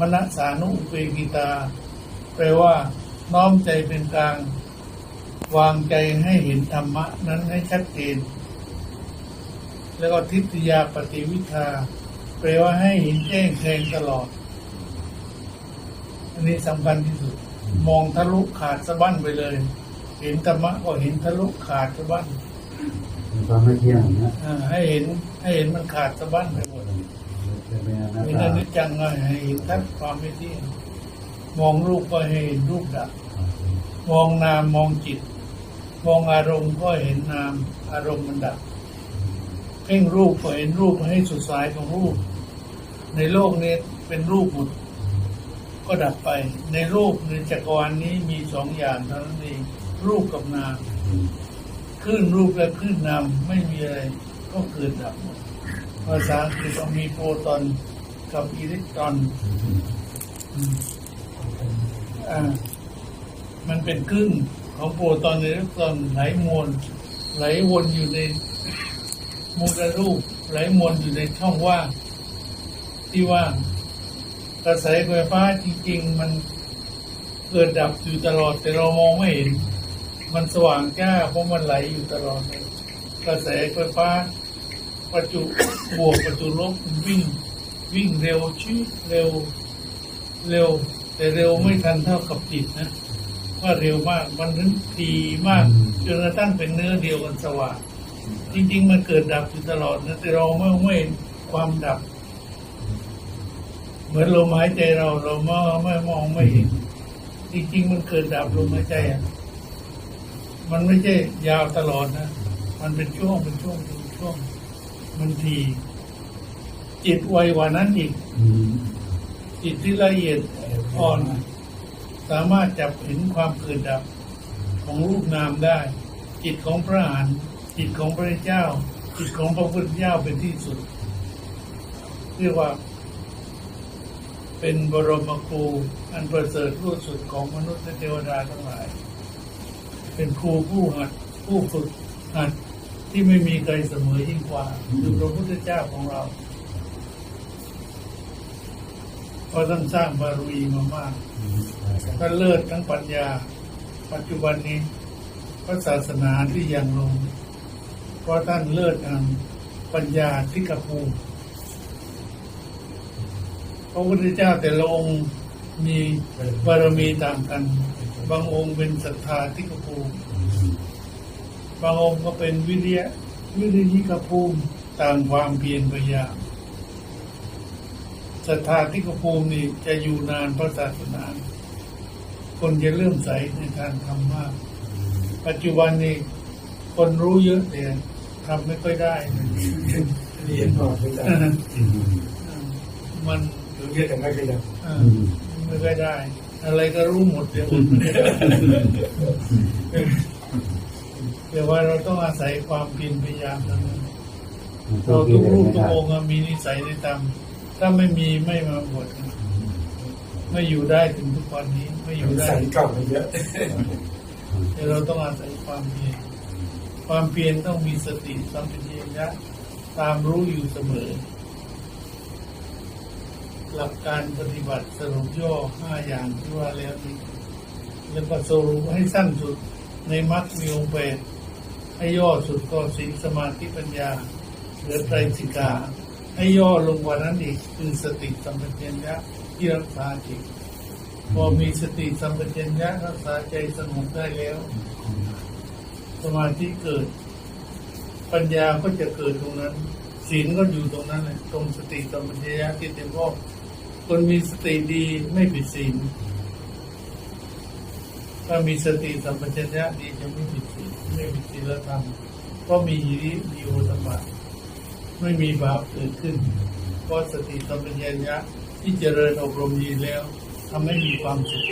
มณสานุเปกิตา แปลว่า น้อมใจเป็นกลาง วางใจให้เห็นธรรมะนั้นให้ชัดเจน แล้วก็ทิฏฐิยาปฏิวิชาแปลว่าให้เห็นแจ้งแทงตลอด อันนี้สำคัญที่สุด มองทะลุขาดสะบั้นไปเลย เห็นธรรมะก็เห็นทะลุขาดสะบั้นมีความไม่เที่ยงนะอ่าให้เห็นให้เห็นมันขาดสะบั้นไปหมดจะ เป็นอนัตมีตาอนิจจังก็ให้เห็นทัศความไม่เที่ยงมองรูปก็ให้เห็นรูปดับมองนามมองจิต มองอารมณ์ก็เห็นนาม อารมณ์มันดับเพ่งรูปก็เห็นรูปให้สุดสายของรูป ในโลกนี้เป็นรูปหมดก็ดับไป ในรูปในจักรวาลนี้มีสองอย่างเท่านั้นเองรูปกับนามคลื่นรูปและคลื่นนามไม่มีอะไรก็เกิดดับหมด ภาษาอังกฤษเอมีโปรตอนกับอิเล็กตรอนอ่ามันเป็นคลื่นของโปรตอนอิเล็กตรอนไหลมวลไหลวนอยู่ในมูลรูปไหลมวลอยู่ในช่องว่างที่ว่างกระแสไฟฟ้าจริง ๆ มันเกิดดับอยู่ตลอด แต่เรามองไม่เห็น มันสว่างจ้าเพราะมันไหลอยู่ตลอดกระแสไฟฟ้า ประจุบวกประจุลบวิ่ง วิ่งเร็วชื้เร็ว เร็ว แต่เร็วไม่ทันเท่ากับจิตนะว่าเร็วมากมันถึงทีมากจนกระทั่งเป็นเนื้อเดียวกันสว่างจริงๆมันเกิดดับอยู่ตลอดนะแต่เราไม่ไม่เห็นความดับ เหมือนลมหายใจเราเราไม่ไม่มองไม่เห็นจริงๆมันเกิดดับลมหายใจอะมันไม่ใช่ยาวตลอดนะ มันเป็นช่วงเป็นช่วงเป็นช่วง มันทีจิตไวกว่านั้นอีกอืมจิตที่ละเอียดอ่อน สามารถจับเห็นความเกิดดับของรูปนามได้ จิตของพระอรหันต์จิตของพระเจ้า จิตของพระพุทธเจ้าเป็นที่สุด เรียกว่า เป็นบรมครูอันประเสริฐผู้สุดของมนุษย์และเทวดาทั้งหลาย เป็นครูผู้หัดผู้ฝึกหัด ที่ไม่มีใครเสมอยิ่งกว่าคือพระพุทธเจ้าของเราเพราะท่านสร้างบารมีมามากท่านเลิศทั้งปัญญา ปัจจุบันนี้พระศาสนาที่ยังลง เพราะท่านเลิศทางปัญญาที่กระภูพระพุทธเจ้าแต่ละองค์มีบารมีต่างกัน บางองค์เป็นศรัทธาที่กระภูมิ บางองค์ก็เป็นวิริยะวิริยิกภูมิต่างความเพียรพยายามศรัทธาที่กระภูมินี่จะอยู่นานพระศาสนา คนจะเริ่มใสในการทำมากปัจจุบันนี้คนรู้เยอะแต่ทำไม่ค่อยได้เลยเรียนต่อไปจากอืมมันรู้เยอะแต่ไม่ขยันเอ่อไม่ค่อยได้ อะไรก็รู้หมดเดี๋ยว แต่ว่าเราต้องอาศัยความเพียรพยายามทั้งนั้นมันต้เราองทุกรูปทุกองค์อะมีนิสัยในธรรมถ้าไม่มีไม่มาบวชไม่อยู่ได้ถึงทุกวันนี้ไม่อยู่ได้เก่ามาเยอะแต่เราต้องอาศัยความเพียรความเพียรต้องมีสติสัมปชัญญะตามรู้อยู่เสมอ หลักการปฏิบัติสรุปย่อห้าอย่างที่ว่าแล้วนี้แล้วก็สรุปให้สั้นสุดในมรรคมีองค์แปด ให้ย่อสุดก็ศีลสมาธิปัญญาเหลือไตรสิกาให้ย่อลงกว่านั้นอีกคือสติสัมปชัญญะที่รักษาจิตพอมีสติสัมปชัญญะรักษาใจสงบได้แล้ว สมาธิเกิด ปัญญาก็จะเกิดตรงนั้นศีลก็อยู่ตรงนั้นแหละตรงสติสัมปชัญญะที่เต็มพอกคนมีสติดีไม่ผิดศีลถ้ามีสติสัมปชัญญะดีจะไม่ผิดศีล ไม่ผิดศีลธรรมก็มีหิริมีโอตมะไม่มีบาปเกิดขึ้นเพราะสติสัมปชัญญะที่เจริญอบรมดีแล้วทำให้มีความสุข